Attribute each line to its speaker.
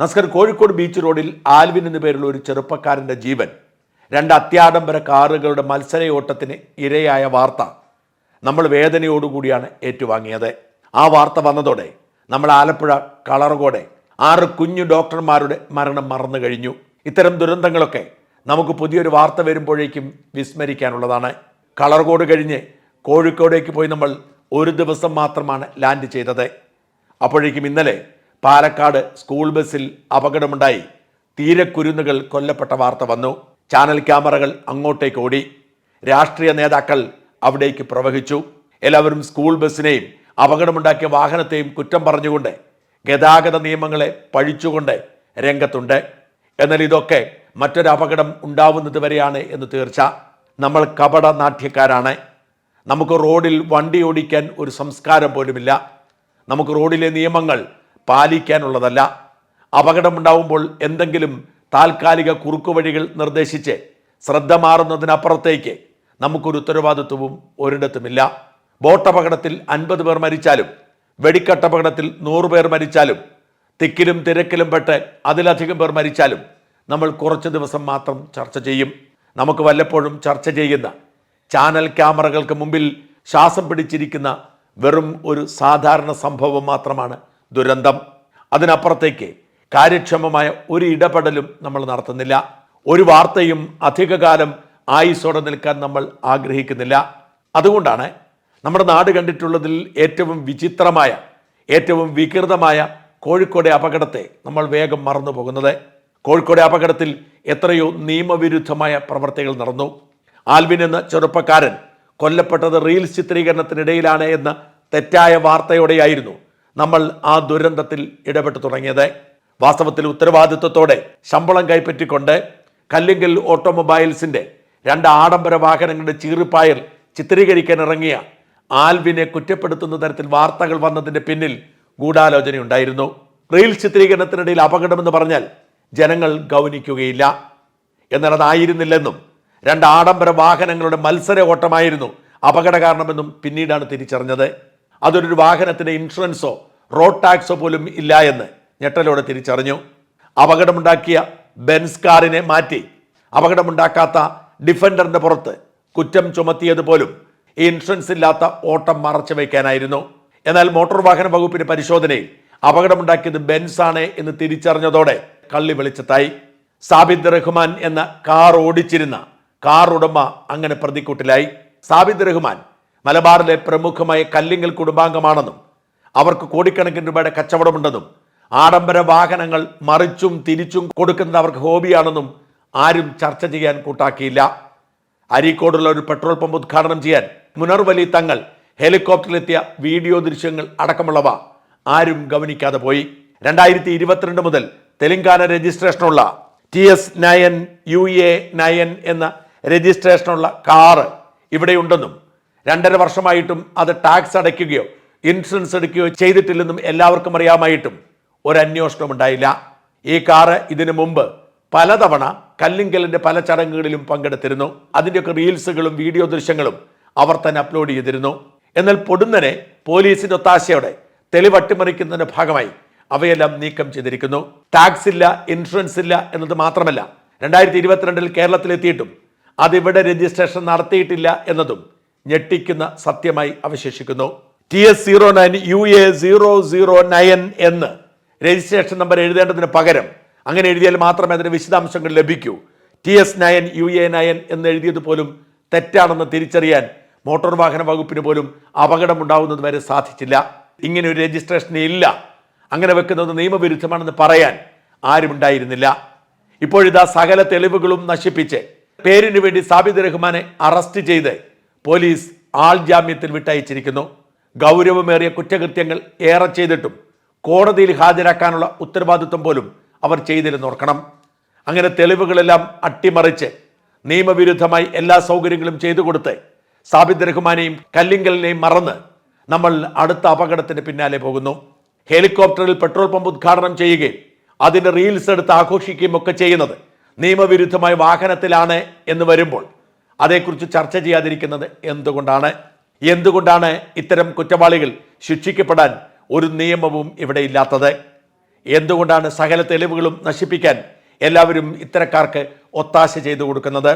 Speaker 1: നസ്കർ Kozhikode beach റോഡിൽ Alvin എന്ന പേരുള്ള ഒരു ചെറുപ്പക്കാരന്റെ ജീവൻ. രണ്ട് അത്യാഡംബര കാറുകളുടെ മത്സരയോട്ടത്തിന് ഇരയായ വാർത്ത നമ്മൾ വേദനയോടുകൂടിയാണ് ഏറ്റുവാങ്ങിയത്. ആ വാർത്ത വന്നതോടെ നമ്മൾ ആലപ്പുഴ കളറുകോടെ ആറ് കുഞ്ഞു ഡോക്ടർമാരുടെ മരണം മറന്നു കഴിഞ്ഞു. ഇത്തരം ദുരന്തങ്ങളൊക്കെ നമുക്ക് പുതിയൊരു വാർത്ത വരുമ്പോഴേക്കും വിസ്മരിക്കാനുള്ളതാണ്. കളർകോട് കഴിഞ്ഞ് കോഴിക്കോടേക്ക് പോയി നമ്മൾ ഒരു ദിവസം മാത്രമാണ് ലാൻഡ് ചെയ്തത്. അപ്പോഴേക്കും ഇന്നലെ പാലക്കാട് സ്കൂൾ ബസ്സിൽ അപകടമുണ്ടായി. തീരക്കുരുന്നുകൾ കൊല്ലപ്പെട്ട വാർത്ത വന്നു. ചാനൽ ക്യാമറകൾ അങ്ങോട്ടേക്ക് ഓടി. രാഷ്ട്രീയ നേതാക്കൾ അവിടേക്ക് പ്രവഹിച്ചു. എല്ലാവരും സ്കൂൾ ബസ്സിനെയും അപകടമുണ്ടാക്കിയ വാഹനത്തെയും കുറ്റം പറഞ്ഞുകൊണ്ട് ഗതാഗത നിയമങ്ങളെ പഴിച്ചുകൊണ്ട് രംഗത്തുണ്ട്. എന്നാൽ ഇതൊക്കെ മറ്റൊരു അപകടം ഉണ്ടാവുന്നത് വരെയാണ് എന്ന് തീർച്ച. നമ്മൾ കപട നാട്യക്കാരാണ്. നമുക്ക് റോഡിൽ വണ്ടി ഓടിക്കാൻ ഒരു സംസ്കാരം പോലുമില്ല. നമുക്ക് റോഡിലെ നിയമങ്ങൾ പാലിക്കാനുള്ളതല്ല. അപകടമുണ്ടാവുമ്പോൾ എന്തെങ്കിലും താൽക്കാലിക കുറുക്കുവഴികൾ നിർദ്ദേശിച്ച് ശ്രദ്ധ മാറുന്നതിനപ്പുറത്തേക്ക് നമുക്കൊരു ഉത്തരവാദിത്വവും ഒരിടത്തുമില്ല. ബോട്ടപകടത്തിൽ അൻപത് പേർ മരിച്ചാലും വെടിക്കട്ടപകടത്തിൽ നൂറ് പേർ മരിച്ചാലും തിക്കിലും തിരക്കിലും പെട്ട് അതിലധികം പേർ മരിച്ചാലും നമ്മൾ കുറച്ച് ദിവസം മാത്രം ചർച്ച ചെയ്യും. നമുക്ക് വല്ലപ്പോഴും ചർച്ച ചെയ്യുന്ന ചാനൽ ക്യാമറകൾക്ക് മുമ്പിൽ ശ്വാസം പിടിച്ചിരിക്കുന്ന വെറും ഒരു സാധാരണ സംഭവം മാത്രമാണ് ദുരന്തം. അതിനപ്പുറത്തേക്ക് കാര്യക്ഷമമായ ഒരു ഇടപെടലും നമ്മൾ നടത്തുന്നില്ല. ഒരു വാർത്തയും അധികകാലം ആയുസോടെ നിൽക്കാൻ നമ്മൾ ആഗ്രഹിക്കുന്നില്ല. അതുകൊണ്ടാണ് നമ്മുടെ നാട് കണ്ടിട്ടുള്ളതിൽ ഏറ്റവും വിചിത്രമായ ഏറ്റവും വികൃതമായ കോഴിക്കോടെ അപകടത്തെ നമ്മൾ വേഗം മറന്നു പോകുന്നത് കോഴിക്കോടെ അപകടത്തിൽ എത്രയോ നിയമവിരുദ്ധമായ പ്രവർത്തികൾ നടന്നു. ആൽവിൻ എന്ന ചെറുപ്പക്കാരൻ കൊല്ലപ്പെട്ടത് റീൽസ് ചിത്രീകരണത്തിനിടയിലാണ് എന്ന തെറ്റായ വാർത്തയോടെയായിരുന്നു നമ്മൾ ആ ദുരന്തത്തിൽ ഇടപെട്ടു തുടങ്ങിയത്. വാസ്തവത്തിൽ ഉത്തരവാദിത്വത്തോടെ ശമ്പളം കൈപ്പറ്റിക്കൊണ്ട് കല്ലിങ്കൽ ഓട്ടോമൊബൈൽസിന്റെ രണ്ട് ആഡംബര വാഹനങ്ങളുടെ ചീറിപ്പായൽ ചിത്രീകരിക്കാൻ ഇറങ്ങിയ ആൽവിനെ കുറ്റപ്പെടുത്തുന്ന തരത്തിൽ വാർത്തകൾ വന്നതിന്റെ പിന്നിൽ ഗൂഢാലോചനയുണ്ടായിരുന്നു. റീൽ ചിത്രീകരണത്തിനിടയിൽ അപകടമെന്ന് പറഞ്ഞാൽ ജനങ്ങൾ ഗൗനിക്കുകയില്ല. എന്നാൽ അതായിരുന്നില്ലെന്നും രണ്ട് ആഡംബര വാഹനങ്ങളുടെ മത്സര ഓട്ടമായിരുന്നു അപകട കാരണമെന്നും പിന്നീടാണ് തിരിച്ചറിഞ്ഞത്. അതൊരു വാഹനത്തിന്റെ ഇൻഷുറൻസോ റോഡ് ടാക്സോ പോലും ഇല്ല എന്ന് ഞെട്ടലോടെ തിരിച്ചറിഞ്ഞു. അപകടമുണ്ടാക്കിയ ബെൻസ് കാറിനെ മാറ്റി അപകടമുണ്ടാക്കാത്ത ഡിഫൻഡറിന്റെ പുറത്ത് കുറ്റം ചുമത്തിയത് പോലും ഇൻഷുറൻസ് ഇല്ലാത്ത ഓട്ടം മറച്ചു വയ്ക്കാനായിരുന്നു. എന്നാൽ മോട്ടോർ വാഹന വകുപ്പിന്റെ പരിശോധനയിൽ അപകടമുണ്ടാക്കിയത് ബെൻസാണ് എന്ന് തിരിച്ചറിഞ്ഞതോടെ കള്ളി വെളിച്ചത്തായി. സാബിദ് റഹ്മാൻ എന്ന കാർ ഓടിച്ചിരുന്ന കാർ ഉടമ അങ്ങനെ പ്രതിക്കൂട്ടിലായി. സാബിദ് റഹ്മാൻ മലബാറിലെ പ്രമുഖമായ കല്ലിങ്ങൽ കുടുംബാംഗമാണെന്നും അവർക്ക് കോടിക്കണക്കിന് രൂപയുടെ കച്ചവടമുണ്ടെന്നും ആഡംബര വാഹനങ്ങൾ മറിച്ചും തിരിച്ചും കൊടുക്കുന്നത് അവർക്ക് ഹോബിയാണെന്നും ആരും ചർച്ച ചെയ്യാൻ കൂട്ടാക്കിയില്ല. അരീക്കോടുള്ള ഒരു പെട്രോൾ പമ്പ് ഉദ്ഘാടനം ചെയ്യാൻ മുനർവലി തങ്ങൾ ഹെലികോപ്റ്ററിലെത്തിയ വീഡിയോ ദൃശ്യങ്ങൾ അടക്കമുള്ളവ ആരും ഗവനിക്കാതെ പോയി. രണ്ടായിരത്തി ഇരുപത്തിരണ്ട് മുതൽ Telangana രജിസ്ട്രേഷനുള്ള T S nine U A nine എന്ന രജിസ്ട്രേഷനുള്ള കാറ് ഇവിടെയുണ്ടെന്നും രണ്ടര വർഷമായിട്ടും അത് ടാക്സ് അടയ്ക്കുകയോ ഇൻഷുറൻസ് എടുക്കുകയോ ചെയ്തിട്ടില്ലെന്നും എല്ലാവർക്കും അറിയാമായിട്ടും ഒരു അന്വേഷണം ഉണ്ടായില്ല. ഈ കാറ് ഇതിനു മുമ്പ് പലതവണ കല്ലിങ്കലിന്റെ പല ചടങ്ങുകളിലും പങ്കെടുത്തിരുന്നു. അതിന്റെയൊക്കെ റീൽസുകളും വീഡിയോ ദൃശ്യങ്ങളും അവർ തന്നെ അപ്ലോഡ് ചെയ്തിരുന്നു. എന്നാൽ പൊടുന്നനെ പോലീസിന്റെ ഒത്താശയോടെ തെളിവട്ടിമറിക്കുന്നതിന്റെ ഭാഗമായി അവയെല്ലാം നീക്കം ചെയ്തിരിക്കുന്നു. ടാക്സ് ഇല്ല ഇൻഷുറൻസ് ഇല്ല എന്നത് മാത്രമല്ല രണ്ടായിരത്തി ഇരുപത്തിരണ്ടിൽ കേരളത്തിലെത്തിയിട്ടും അതിവിടെ രജിസ്ട്രേഷൻ നടത്തിയിട്ടില്ല എന്നതും ഞെട്ടിക്കുന്ന സത്യമായി അവശേഷിക്കുന്നു. T S zero nine U A zero zero nine എന്ന് രജിസ്ട്രേഷൻ നമ്പർ എഴുതേണ്ടതിന് പകരം അങ്ങനെ എഴുതിയാൽ മാത്രമേ അതിന് വിശദാംശങ്ങൾ ലഭിക്കൂ. T S nine U A nine എന്ന് എഴുതിയത് പോലും തെറ്റാണെന്ന് തിരിച്ചറിയാൻ മോട്ടോർ വാഹന വകുപ്പിന് പോലും അപകടമുണ്ടാവുന്നത് വരെ സാധിച്ചില്ല. ഇങ്ങനെ ഒരു രജിസ്ട്രേഷൻ ഇല്ല. അങ്ങനെ വെക്കുന്നത് നിയമവിരുദ്ധമാണെന്ന് പറയാൻ ആരുമുണ്ടായിരുന്നില്ല ഇപ്പോഴിതാ സകല തെളിവുകളും നശിപ്പിച്ച് പേരിനു വേണ്ടി സാബിദ് റഹ്മാനെ അറസ്റ്റ് ചെയ്ത് പോലീസ് ആൾ ജാമ്യത്തിൽ വിട്ടയച്ചിരിക്കുന്നു. ഗൗരവമേറിയ കുറ്റകൃത്യങ്ങൾ ഏറെ ചെയ്തിട്ടും കോടതിയിൽ ഹാജരാക്കാനുള്ള ഉത്തരവാദിത്വം പോലും അവർ ചെയ്തിരുന്നോർക്കണം അങ്ങനെ തെളിവുകളെല്ലാം അട്ടിമറിച്ച് നിയമവിരുദ്ധമായി എല്ലാ സൗകര്യങ്ങളും ചെയ്തു കൊടുത്ത് സാബിദ് റഹ്മാനെയും കല്ലിങ്കലിനെയും മറന്ന് നമ്മൾ അടുത്ത അപകടത്തിന് പിന്നാലെ പോകുന്നു. ഹെലികോപ്റ്ററിൽ പെട്രോൾ പമ്പ് ഉദ്ഘാടനം ചെയ്യുകയും അതിന്റെ റീൽസ് എടുത്ത് ആഘോഷിക്കുകയും ഒക്കെ ചെയ്യുന്നത് നിയമവിരുദ്ധമായ വാഹനത്തിലാണ് എന്ന് വരുമ്പോൾ അതേക്കുറിച്ച് ചർച്ച ചെയ്യാതിരിക്കുന്നത് എന്തുകൊണ്ടാണ്? എന്തുകൊണ്ടാണ് ഇത്തരം കുറ്റവാളികൾ ശിക്ഷിക്കപ്പെടാൻ ഒരു നിയമവും ഇവിടെ ഇല്ലാത്തത്? എന്തുകൊണ്ടാണ് സകല തെളിവുകളും നശിപ്പിക്കാൻ എല്ലാവരും ഇത്തരക്കാർക്ക് ഒത്താശ ചെയ്തു കൊടുക്കുന്നത്?